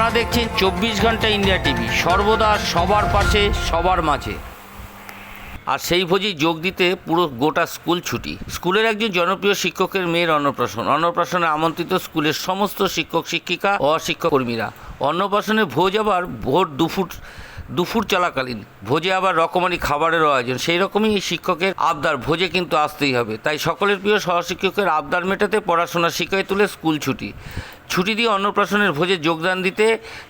আপনারা দেখছেন চব্বিশ ঘণ্টা ইন্ডিয়া টিভি। সর্বদা সবার পাশে, সবার মাঝে। আর সেই ভোজে যোগ দিতে পুরো গোটা স্কুল ছুটি। স্কুলের একজন জনপ্রিয় শিক্ষকের মেয়ের অন্নপ্রাশন। অন্নপ্রাশনে আমন্ত্রিত স্কুলের সমস্ত শিক্ষক, শিক্ষিকা ও শিক্ষক কর্মীরা অন্নপ্রাশনে ভোজ আবার ভোর দুপুর দুপুর চলাকালীন। ভোজে আবার রকমারি খাবারেরও আয়োজন। সেই রকমই এই শিক্ষকের আবদার। ভোজে কিন্তু আসতেই হবে। তাই সকলের প্রিয় সহশিক্ষকের আবদার মেটাতে পড়াশোনা শিখাই তুলে স্কুল ছুটি। ছুটি দিয়ে অন্নপ্রাশনের ভোজে যোগদান দিতে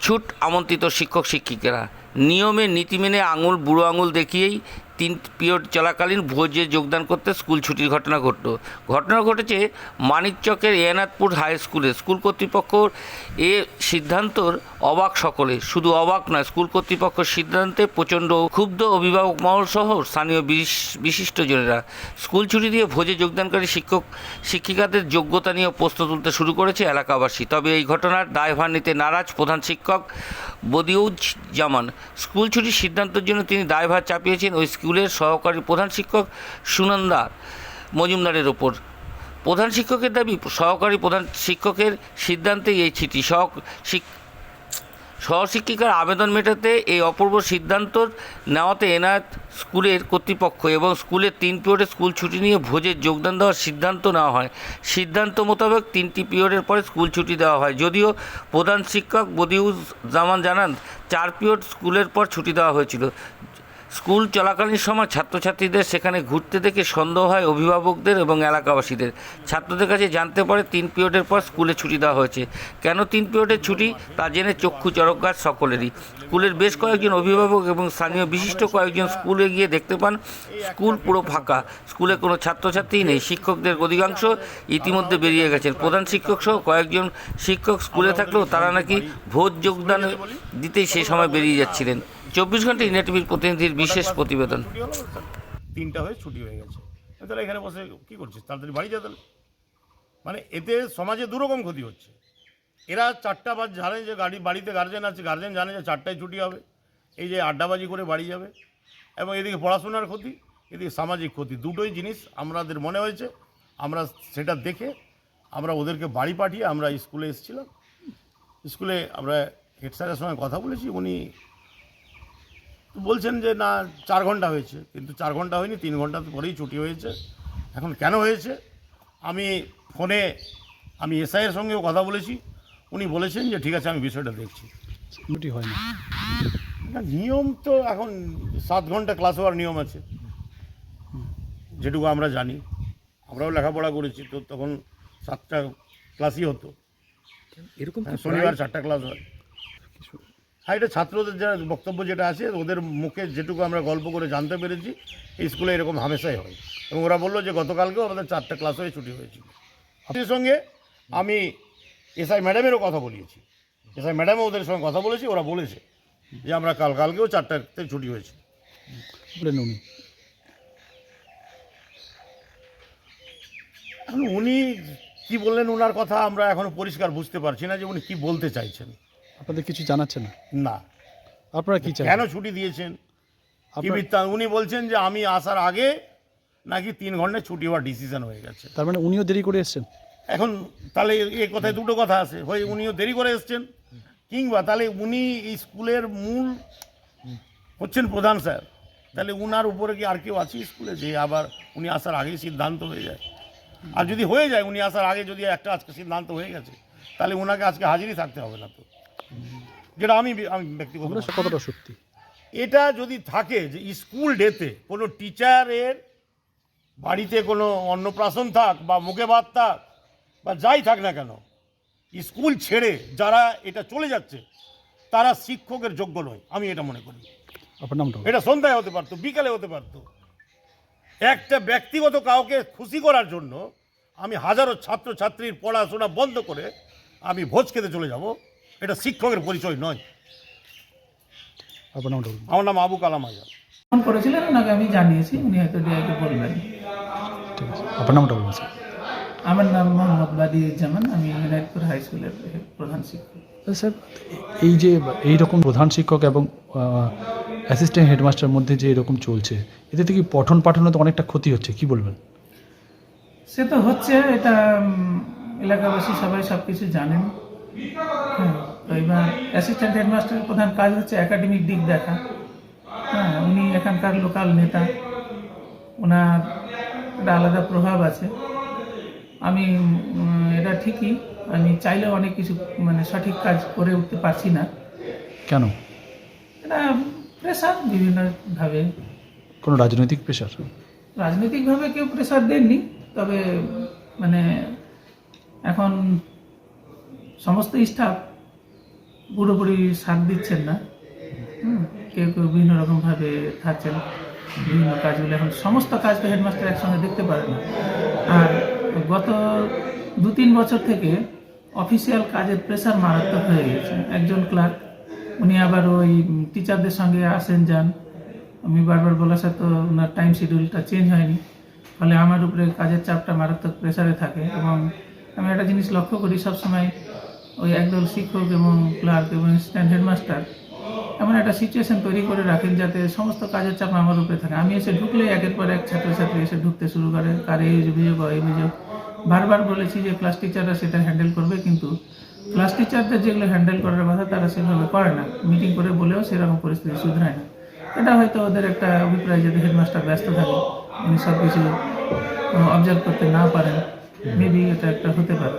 ছুট আমন্ত্রিত শিক্ষক শিক্ষিকারা নিয়মে নীতি মেনে আঙুল, বুড়ো আঙুল দেখিয়েই তিন পিরিয়ড চলাকালীন ভোজে যোগদান করতে স্কুল ছুটির ঘটনা ঘটল। ঘটনা ঘটেছে মানিকচকের এনাদপুর হাই স্কুলে। স্কুল কর্তৃপক্ষ এ সিদ্ধান্তর অবাক সকলে। শুধু অবাক নয়, স্কুল কর্তৃপক্ষের সিদ্ধান্তে প্রচণ্ড ক্ষুব্ধ অভিভাবক মহল সহ স্থানীয় বিশ- বিশিষ্টজনেরা স্কুল ছুটি দিয়ে ভোজে যোগদানকারী শিক্ষক, শিক্ষিকাদের যোগ্যতা নিয়ে প্রশ্ন তুলতে শুরু করেছে এলাকাবাসী। তবে এই ঘটনার দায়ভার নিতে নারাজ প্রধান শিক্ষক বদিউজ জামান, স্কুল ছুটির সিদ্ধান্তের জন্য তিনি দায়ভার চাপিয়েছেন ওই স্কুলের সহকারী প্রধান শিক্ষক সুনন্দা মজুমদারের ওপর। প্রধান শিক্ষকের দাবি, সহকারী প্রধান শিক্ষকের সিদ্ধান্তেই এই চিঠি। সহ সহশিক্ষিকার আবেদন মেটাতে এই অপূর্ব সিদ্ধান্ত নেওয়াতে এনায়েত স্কুলের কর্তৃপক্ষ এবং স্কুলের তিন পিরিয়ডে স্কুল ছুটি নিয়ে ভোজের যোগদান দেওয়ার সিদ্ধান্ত নেওয়া হয়। সিদ্ধান্ত মোতাবেক তিনটি পিরিয়ডের পরে স্কুল ছুটি দেওয়া হয়। যদিও প্রধান শিক্ষক বদিউজ জামান জানান, চার পিরিয়ড স্কুলের পর ছুটি দেওয়া হয়েছিল। স্কুল চলাকালীন সময় ছাত্রছাত্রীদের সেখানে ঘুরতে দেখে সন্দেহ হয় অভিভাবকদের এবং এলাকাবাসীদের। ছাত্রদের কাছে জানতে পারে তিন পিরিয়ডের পর স্কুলে ছুটি দেওয়া হয়েছে। কেন তিন পিরিয়ডের ছুটি? তা জেনে চক্ষু চরকগাছ সকলেরই। স্কুলের বেশ কয়েকজন অভিভাবক এবং স্থানীয় বিশিষ্ট কয়েকজন স্কুলে গিয়ে দেখতে পান, স্কুল পুরো ফাঁকা। স্কুলে কোনো ছাত্রছাত্রী নেই। শিক্ষকদের অধিকাংশ ইতিমধ্যে বেরিয়ে গেছেন। প্রধান শিক্ষক সহ কয়েকজন শিক্ষক স্কুলে থাকলেও তারা নাকি ভোট যোগদান দিতেই সেই সময় বেরিয়ে যাচ্ছিলেন। চব্বিশ ঘণ্টা ইন্ডিয়া টিভির প্রতিনিধির বিশেষ প্রতিবেদন। তিনটা হয়ে ছুটি হয়ে গেছে। তাহলে এখানে বসে কী করছিস? তাড়াতাড়ি বাড়ি যা তাহলে। মানে এতে সমাজে দুরকম ক্ষতি হচ্ছে। এরা চারটা বাজ জানে যে গাড়ি বাড়িতে গার্জেন আছে গার্জেন জানে যে চারটায় ছুটি হবে। এই যে আড্ডাবাজি করে বাড়ি যাবে। এবং এদিকে পড়াশোনার ক্ষতি এদিকে সামাজিক ক্ষতি। দুটোই জিনিস আমাদের মনে হয়েছে। আমরা সেটা দেখে আমরা ওদেরকে বাড়ি পাঠিয়ে আমরা স্কুলে এসেছিলাম। স্কুলে আমরা হেড স্যারের সঙ্গে কথা বলেছি। উনি বলছেন যে না চার ঘণ্টা হয়েছে। কিন্তু চার ঘণ্টা হয়নি তিন ঘণ্টা পরেই ছুটি হয়েছে। এখন কেন হয়েছে? আমি ফোনে আমি এসআইয়ের সঙ্গেও কথা বলেছি। উনি বলেছেন যে ঠিক আছে আমি বিষয়টা দেখছি। ছুটি হয় না নিয়ম তো এখন সাত ঘণ্টা ক্লাস হওয়ার নিয়ম আছে। যেটুকু আমরা জানি। আমরাও লেখাপড়া করেছি তো তখন সাতটা ক্লাসই হতো। এরকম হ্যাঁ, শনিবার চারটা ক্লাস হয়। কিছু হ্যাঁ এটা ছাত্রদের যা বক্তব্য যেটা আছে ওদের মুখে যেটুকু আমরা গল্প করে জানতে পেরেছি এই স্কুলে এরকম হামেশাই হয়। এবং ওরা বলল যে গতকালকেও আমাদের চারটা ক্লাস হয়ে ছুটি হয়েছিল। আপনাদের সঙ্গে আমি এসআই ম্যাডামেরও কথা বলিয়েছি। এসআই ম্যাডামও ওদের সঙ্গে কথা বলেছি ওরা বলেছে যে আমরা কাল কালকেও চারটাতে ছুটি হয়েছে বলেন উনি। উনি কি বললেন ওনার কথা আমরা এখনও পরিষ্কার বুঝতে পারছি না যে উনি কী বলতে চাইছেন। আপনাদের কিছু জানাচ্ছেন না? না। আপনারা কি চান? কেন ছুটি দিয়েছেন? কি বৃত্তান্ত উনি বলছেন যে আমি আসার আগে নাকি তিন ঘন্টায় ছুটি হওয়ার ডিসিশন হয়ে গেছে। তার মানে উনিও দেরি করে এসেছেন? এখন তাহলে এই কথায় দুটো কথা আছে। হয় উনিও দেরি করে এসছেন কিংবা তাহলে উনি এই স্কুলের মূল হচ্ছেন প্রধান স্যার। তাহলে উনার উপরে কি আর কেউ আছে স্কুলে যে আবার উনি আসার আগেই সিদ্ধান্ত হয়ে যায়? আর যদি হয়ে যায় উনি আসার আগে যদি একটা আজকে সিদ্ধান্ত হয়ে গেছে তাহলে উনাকে আজকে হাজিরই থাকতে হবে না তো। যেটা আমি আমি ব্যক্তিগত কতটা সত্যি? এটা যদি থাকে যে স্কুল ডেতে কোনো টিচারের বাড়িতে কোনো অন্নপ্রাশন থাক বা মুখে ভাত থাক বা যাই থাক না কেন স্কুল ছেড়ে যারা এটা চলে যাচ্ছে তারা শিক্ষকের যোগ্য নয় আমি এটা মনে করি। আপনার নামটা এটা সন্ধ্যায় হতে পারতো বিকালে হতে পারতো। একটা ব্যক্তিগত কাউকে খুশি করার জন্য আমি হাজারো ছাত্র ছাত্রীর পড়াশোনা বন্ধ করে আমি ভোজ খেতে চলে যাব। এটা শিক্ষকের পরিচয় নয়। আপনার বলুন। আমার নাম আবু কালাম আজাদ। ফোন করেছিলেন? ওনাকে আমি জানিয়েছি উনি হয়তো ডিআইকে বলবেন। ঠিক আছে। আপনার নামটা বলুন স্যার। আমার নাম মোহাম্মদ বাদিউজ্জামান আমি ইউনাইটপুর হাই স্কুলের প্রধান শিক্ষক। স্যার এই যে এই রকম প্রধান শিক্ষক এবং অ্যাসিস্ট্যান্ট হেডমাস্টার মধ্যে যে এরকম চলছে এতে থেকে পঠন পাঠনে তো অনেকটা ক্ষতি হচ্ছে কি বলবেন? সে তো হচ্ছে এটা এলাকাবাসী সবাই সব কিছু জানেন। এবার অ্যাসিস্ট্যান্ট হেডমাস্টারের প্রধান কাজ হচ্ছে একাডেমিক দিক দেখা। হ্যাঁ উনি এখানকার লোকাল নেতা। ওনার একটা আলাদা প্রভাব আছে। আমি এটা ঠিকই আমি চাইলেও অনেক কিছু মানে সঠিক কাজ করে উঠতে পারছি না। কেন? এটা প্রেশার বিভিন্নভাবে কোনো রাজনৈতিক প্রেশার রাজনৈতিকভাবে কেউ প্রেশার দেননি তবে মানে এখন সমস্ত স্টাফ পুরোপুরি সাথ দিচ্ছেন না। কেউ কেউ বিভিন্ন রকমভাবে থাকছেন বিভিন্ন কাজগুলো এখন সমস্ত কাজ তো হেডমাস্টার একসঙ্গে দেখতে পারে না। আর গত দু তিন বছর থেকে অফিসিয়াল কাজের প্রেশার মারাত্মক হয়ে গেছে একজন ক্লার্ক উনি আবার ওই টিচারদের সঙ্গে আসেন যান। আমি বারবার বলার সাথে ওনার টাইম শিডিউলটা চেঞ্জ হয়নি। ফলে আমার উপরে কাজের চাপটা মারাত্মক প্রেসারে থাকে এবং আমি একটা জিনিস লক্ষ্য করি, সবসময় ওই একদল শিক্ষক এবং ক্লার্ক এবং স্ট্যান্ড হেডমাস্টার এমন একটা সিচুয়েশন তৈরি করে রাখেন যাতে সমস্ত কাজের চাপ আমার উপরে থাকে। আমি এসে ঢুকলে একের পর এক ছাত্রছাত্রী এসে ঢুকতে শুরু করে, কার এই অভিযোগ এই অভিযোগ? বারবার বলেছি যে ক্লাস টিচাররা সেটা হ্যান্ডেল করবে, কিন্তু ক্লাস টিচারদের যেগুলো হ্যান্ডেল করার কথা তারা সেভাবে করে না। মিটিং করে বলেও সেরকম পরিস্থিতি শুধরায় না। এটা হয়তো ওদের একটা অভিপ্রায় যদি হেডমাস্টার ব্যস্ত থাকে, উনি সব কিছু অবজার্ভ করতে না পারেন মেবি এটা একটা হতে পারে।